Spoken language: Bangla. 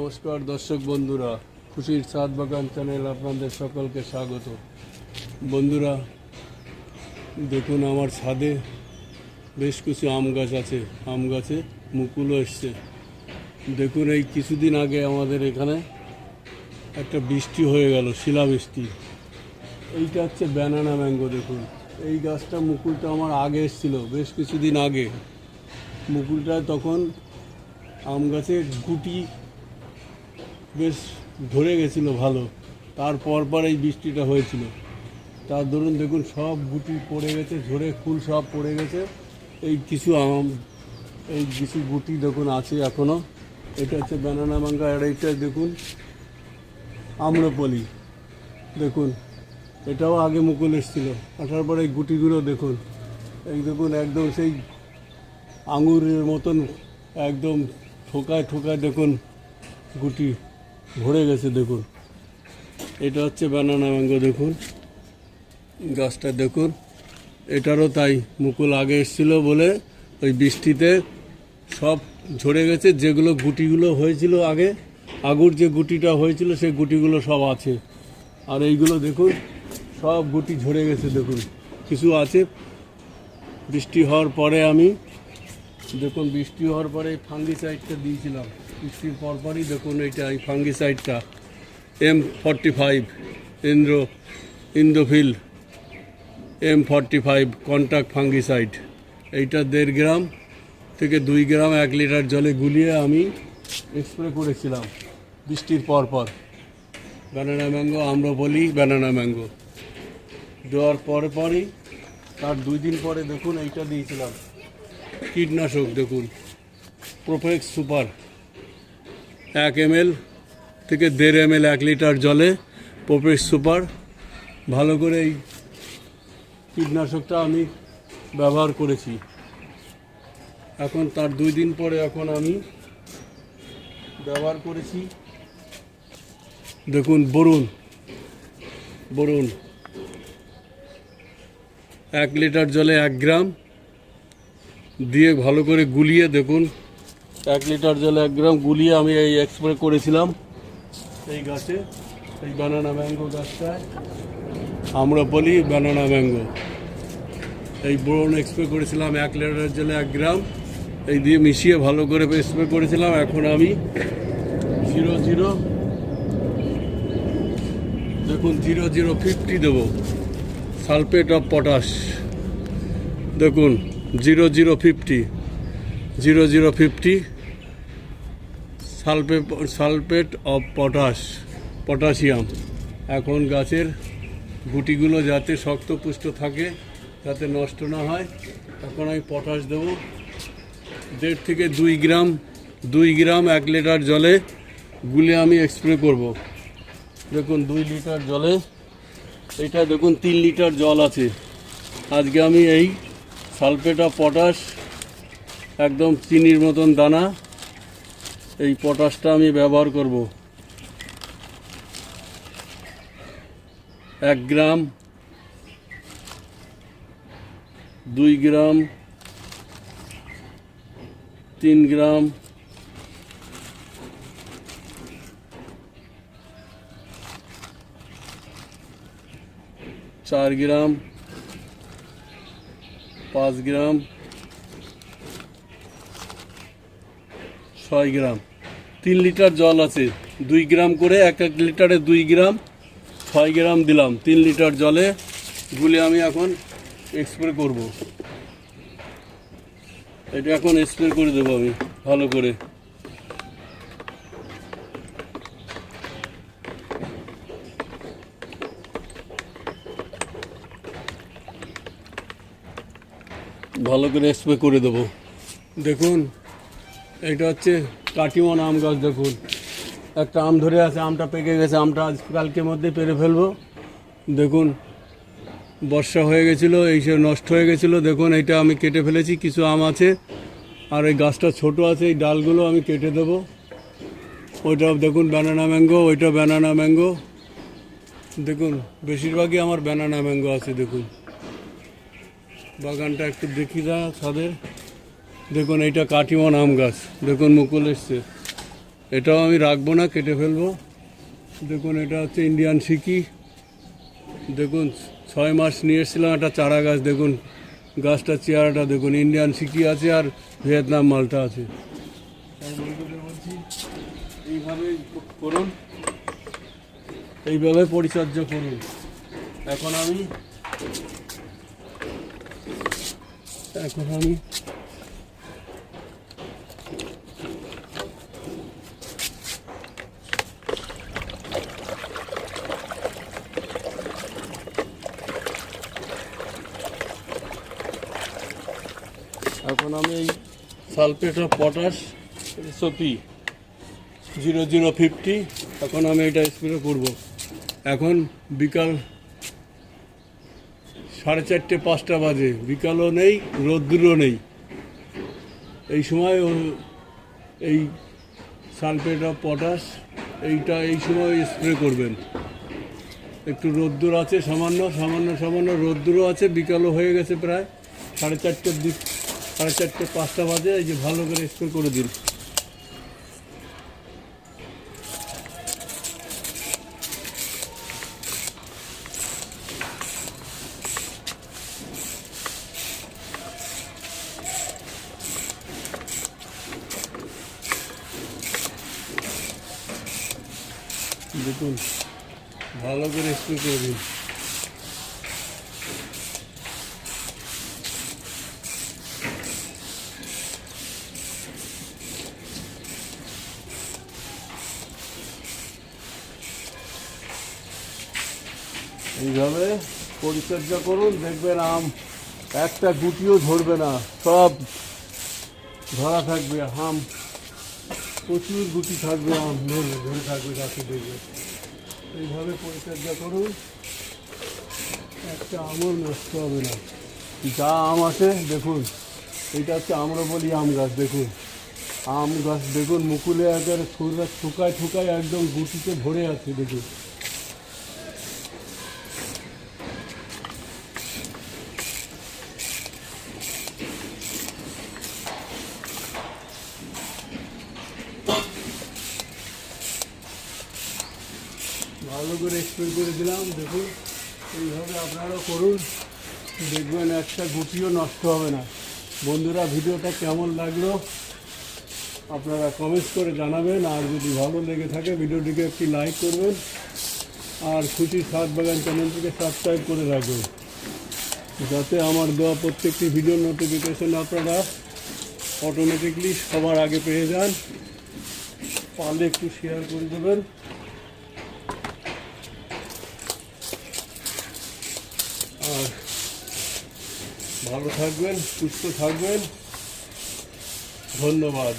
নমস্কার দর্শক বন্ধুরা, খুশির সাত বাগান চ্যানেল আপনাদের সকলকে স্বাগত। বন্ধুরা, দেখুন আমার ছাদে বেশ কিছু আম গাছ আছে। আম গাছে মুকুলও এসছে। দেখুন এই কিছুদিন আগে আমাদের এখানে একটা বৃষ্টি হয়ে গেল, শিলাবৃষ্টি। এইটা হচ্ছে ব্যানানা ম্যাঙ্গো, দেখুন। এই গাছটা মুকুলটা আমার আগে এসেছিল, বেশ কিছুদিন আগে। মুকুলটা তখন আম গাছে গুটি বেশ ধরে গেছিল ভালো। তারপর পর এই বৃষ্টিটা হয়েছিল। তার ধরুন, দেখুন, সব গুটি পড়ে গেছে ঝরে ফুল সব পড়ে গেছে। এই কিছু আম, এই কিছু গুটি, দেখুন, আছে এখনও এটা হচ্ছে ব্যানানা মাঙ্গা আর এইটা, দেখুন, আম্রপলি। দেখুন, এটাও আগে মুকুল এসেছিল। আসার পরে এই গুটিগুলো, দেখুন, এই দেখুন, একদম সেই আঙুরের মতন একদম ঠোকায় ঠোকায়, দেখুন, গুটি। ভরে গেছে, দেখুন। এটা হচ্ছে ব্যানানা ম্যাঙ্গো দেখুন। গাছটা, দেখুন। এটারও তাই মুকুল আগে এসেছিল বলে ওই বৃষ্টিতে সব ঝরে গেছে। যেগুলো গুটিগুলো হয়েছিল আগে, আগুর যে গুটিটা হয়েছিল, সেই গুটিগুলো সব আছে। আর এইগুলো, দেখুন, সব গুটি ঝরে গেছে, দেখুন। কিছু আছে। বৃষ্টি হওয়ার পরে আমি, দেখুন, বৃষ্টি হওয়ার পরে ফাঙ্গিসাইডটা দিয়েছিলাম। বৃষ্টির পরপরই দেখুন এইটা এই ফাঙ্গিসাইডটা M forty five Indra, Indofil M forty five contact fungicide এইটা দেড় গ্রাম থেকে দুই গ্রাম এক লিটার জলে গুলিয়ে আমি স্প্রে করেছিলাম বৃষ্টির পরপর। ব্যানানা ম্যাঙ্গো আমরা বলি ব্যানানা ম্যাঙ্গো দেওয়ার পরে পরই তার দুই দিন পরে দেখুন এইটা দিয়েছিলাম। কীটনাশক দেখুন। প্রোফেক্স সুপার এক এম থেকে দেড় এম এক লিটার জলে প্রোফেক্স সুপার ভালো করে এই কীটনাশকটা আমি ব্যবহার করেছি। এখন তার দুই দিন পরে এখন আমি ব্যবহার করেছি। দেখুন, বরুণ বরুণ। এক লিটার জলে এক গ্রাম। দিয়ে ভালো করে গুলিয়ে দেখুন। এক লিটার জলে এক গ্রাম গুলিয়ে আমি এই এক্সপ্রে করেছিলাম। এই গাছে, এই ব্যানানা ম্যাঙ্গো গাছটায়। আমরা বলি ব্যানানা ম্যাঙ্গো এই বোরন এক্সপ্রে করেছিলাম এক লিটার জলে এক গ্রাম। এই দিয়ে মিশিয়ে ভালো করে স্প্রে করেছিলাম। এখন আমি জিরো জিরো দেখুন জিরো জিরো ফিফটি দেবো। সালফেট অফ পটাশ দেখুন zero zero fifty zero zero fifty সালফে sulphate of potash, potassium. এখন গাছের গুটিগুলো যাতে শক্তপুষ্ট থাকে, যাতে নষ্ট না হয়, এখন আমি পটাশ দেবো। দেড় থেকে দুই গ্রাম দুই গ্রাম এক লিটার জলে গুলে আমি স্প্রে করব। দেখুন, দুই লিটার জলে, এটা দেখুন, তিন লিটার জল আছে। আজকে আমি এই সালফেট অফ পটাশ, একদম চিনির মতন দানা এই পটাশটা আমি ব্যবহার করব। এক গ্রাম, দুই গ্রাম, তিন গ্রাম, চার গ্রাম, পাঁচ গ্রাম ছয় গ্রাম। তিন লিটার জল আছে। দুই গ্রাম করে এক এক লিটারে দুই গ্রাম, ছয় গ্রাম দিলাম। তিন লিটার জলে গুলে আমি এখন স্প্রে করব। এটা এখন স্প্রে করে দেবো আমি, ভালো করে। ভালো করে স্প্রে করে দেবো। দেখুন এটা হচ্ছে কাটিমন আম গাছ দেখুন। একটা আম ধরে আছে, আমটা পেকে গেছে, আমটা আজ কালকের মধ্যে পেরে ফেলব। দেখুন, বর্ষা হয়ে গেছিল, এই সব নষ্ট হয়ে গেছিল। দেখুন, এইটা আমি কেটে ফেলেছি, কিছু আম আছে। আর এই গাছটা ছোট আছে, এই ডালগুলো আমি কেটে দেবো। ওইটা দেখুন ব্যানানা ম্যাঙ্গো ওইটা ব্যানানা ম্যাঙ্গো দেখুন, বেশিরভাগই আমার ব্যানানা ম্যাঙ্গো আছে, দেখুন। বাগানটা একটু দেখি যা, ছাদের। দেখুন, এইটা কাটিমন আম গাছ। দেখুন, মুকুল এসছে। এটাও আমি রাখব না, কেটে ফেলব। দেখুন, এটা হচ্ছে ইন্ডিয়ান সিকি। দেখুন, ছয় মাস নিয়ে এসেছিলাম একটা চারা গাছ। দেখুন, গাছটার চেয়ারাটা দেখুন ইন্ডিয়ান সিকি আছে আর ভিয়েতনাম মালটা আছে। এইভাবে করুন। এইভাবে পরিচর্যা করুন। এখন আমি এখন আমি এখন আমি এই sulphate of potash SOP zero zero fifty এখন আমি এটা স্প্রে করব। এখন বিকাল সাড়ে চারটে পাঁচটা বাজে। বিকালও নেই, রোদ্দুরও নেই। এই সময় এই সালফেট অফ পটাশ এইটা এই সময় স্প্রে করবেন। একটু রোদ্দুর আছে, সামান্য সামান্য সামান্য রোদ্দুরও আছে, বিকালও হয়ে গেছে প্রায়। সাড়ে চারটের দিক সাড়ে চারটে, পাঁচটা বাজে, এই যে ভালো করে স্প্রে করে দিন। দেখুন, ভালো করে স্প্রে করে দিন। এইভাবে পরিচর্যা করুন, দেখবেন আম একটা গুটিও ধরবে না, সব ধরা থাকবে, আম, প্রচুর গুটি থাকবে, আম ধরবে, ধরে থাকবে গাছে দেখবে। এইভাবে পরিচর্যা করুন, একটা আমও নষ্ট হবে না। যা আম আছে, দেখুন এইটা হচ্ছে আমরা বলি আম গাছ, দেখুন। আম গাছ, দেখুন, মুকুলে একেবারে শুকায় শুকায় একদম গুটিতে ভরে আছে, দেখুন। ভালো করে স্প্রে করে দিলাম, দেখুন, এইভাবে আপনারাও করুন, দেখবেন একটা গুটিও নষ্ট হবে না। বন্ধুরা, ভিডিওটা কেমন লাগল? আপনারা কমেন্টস করে জানাবেন, আর যদি ভালো লেগে থাকে, ভিডিওটিকে একটি লাইক করবেন, আর খুশি সাত বাগান চ্যানেলটিকে সাবস্ক্রাইব করে রাখবেন। যাতে আমার দেওয়া প্রত্যেকটি ভিডিও নোটিফিকেশন আপনারা অটোমেটিকলি সবার আগে পেয়ে যান। পারলে একটু শেয়ার করে দেবেন আর ভালো থাকবেন সুস্থ থাকবেন। ধন্যবাদ।